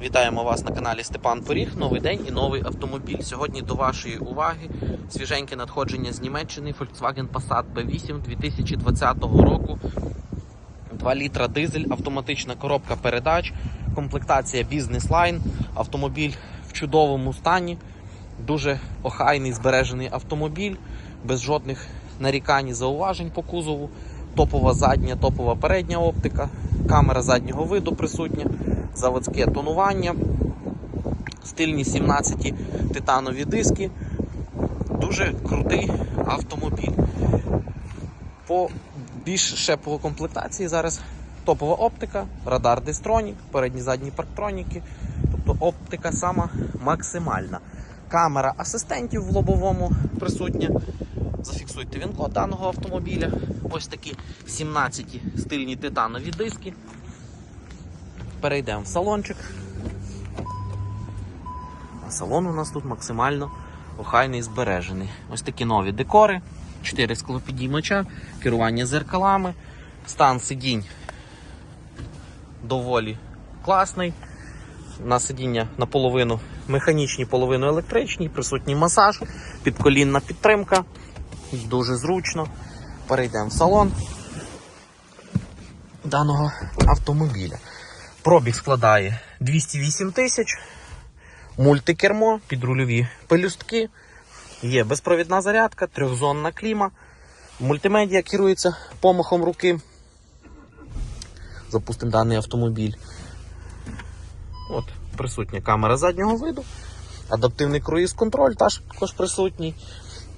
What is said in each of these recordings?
Вітаємо вас на каналі Степан Поріг. Новий день і новий автомобіль. Сьогодні до вашої уваги свіженьке надходження з Німеччини Volkswagen Passat B8 2020 року. 2 літра дизель, автоматична коробка передач, комплектація Business Line, автомобіль в чудовому стані, дуже охайний збережений автомобіль, без жодних нарікань і зауважень по кузову. Топова задня, топова передня оптика, камера заднього виду присутня, заводське тонування, стильні 17 титанові диски. Дуже крутий автомобіль. По більш ще по комплектації зараз топова оптика, радар Distronік, передні задні парктроніки. Тобто оптика сама максимальна. Камера асистентів в лобовому присутня. Зафіксуйте вінко даного автомобіля. Ось такі 17 стильні титанові диски. Перейдемо в салончик. А салон у нас тут максимально охайний і збережений. Ось такі нові декори, 4 склопідіймача, керування зеркалами, стан сидінь доволі класний. На сидіння наполовину механічні, половину електричні, присутній масаж, підколінна підтримка. Дуже зручно. Перейдемо в салон даного автомобіля. Пробіг складає 208 тисяч, мультикермо, підрульові пелюстки, є безпровідна зарядка, трьохзонна кліма, мультимедіа керується помахом руки. Запустимо даний автомобіль. От, присутня камера заднього виду, адаптивний круїз-контроль також присутній.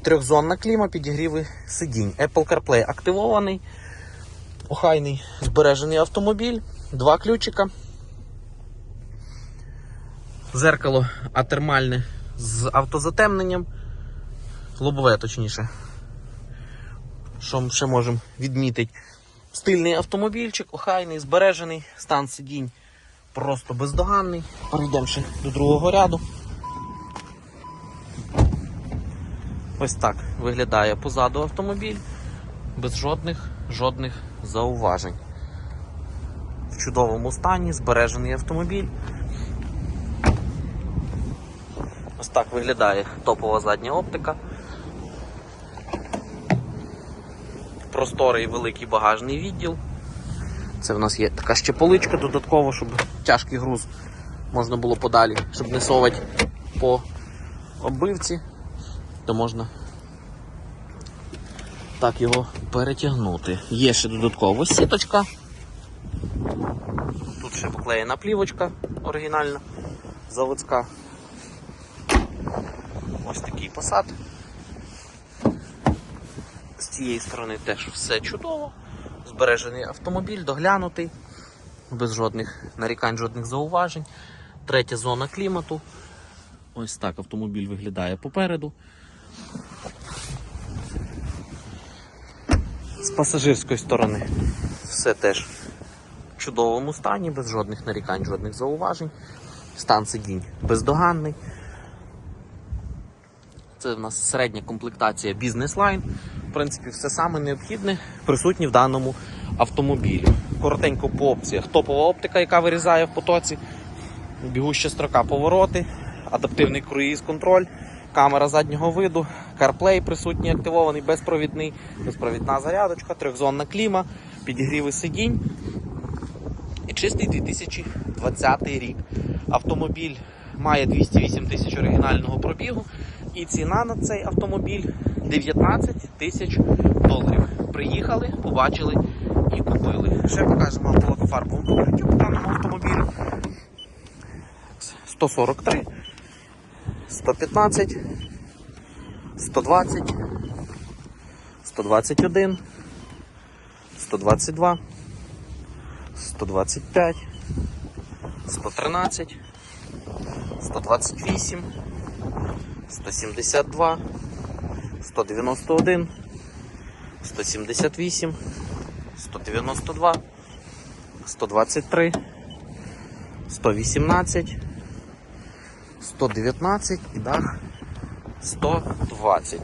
Трьохзонна кліма, підігріви сидінь. Apple CarPlay активований. Охайний збережений автомобіль, два ключика. Зеркало атермальне з автозатемненням. Лобове, точніше. Що ми ще можемо відмітити? Стильний автомобільчик, охайний, збережений, стан сидінь просто бездоганний. Перейдемо ще до другого ряду. Ось так виглядає позаду автомобіль, без жодних жодних зауважень. Чудовому стані збережений автомобіль. Ось так виглядає топова задня оптика. Просторий великий багажний відділ. Це в нас є така ще поличка додатково, щоб тяжкий груз можна було подалі, щоб не совати по оббивці то можна так його перетягнути. Є ще додаткова сіточка. Ще поклеєна плівочка оригінальна, заводська. Ось такий посад. З цієї сторони теж все чудово. Збережений автомобіль, доглянутий, без жодних нарікань, жодних зауважень. Третя зона клімату. Ось так автомобіль виглядає попереду. З пасажирської сторони все теж чудовому стані, без жодних нарікань, жодних зауважень. Стан сидінь бездоганний. Це в нас середня комплектація Line. В принципі, все саме необхідне присутнє в даному автомобілі. Коротенько по опціях. Топова оптика, яка вирізає в потоці, бігуща строка повороти, адаптивний круїз-контроль, камера заднього виду, CarPlay присутній, активований, безпровідний, безпровідна зарядочка, трьохзонна кліма, підігріви сидінь. Чистий 2020 рік. Автомобіль має 208 тисяч оригінального пробігу. І ціна на цей автомобіль 19 тисяч доларів. Приїхали, побачили і купили. Ще покажемо по покриттю по даному автомобілю. 143, 115, 120, 121, 122, 125, 113, 128, 172, 191, 178, 192, 123, 118, 119 і дах 120.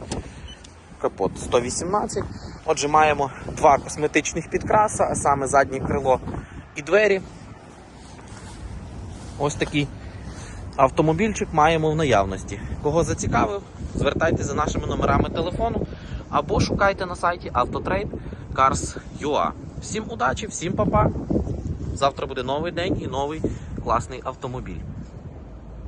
Капот 118. Отже, маємо два косметичних підкраса, а саме заднє крило і двері. Ось такий автомобільчик маємо в наявності. Кого зацікавив, звертайтеся за нашими номерами телефону або шукайте на сайті Autotrade. Всім удачі, всім па-па! Завтра буде новий день і новий класний автомобіль.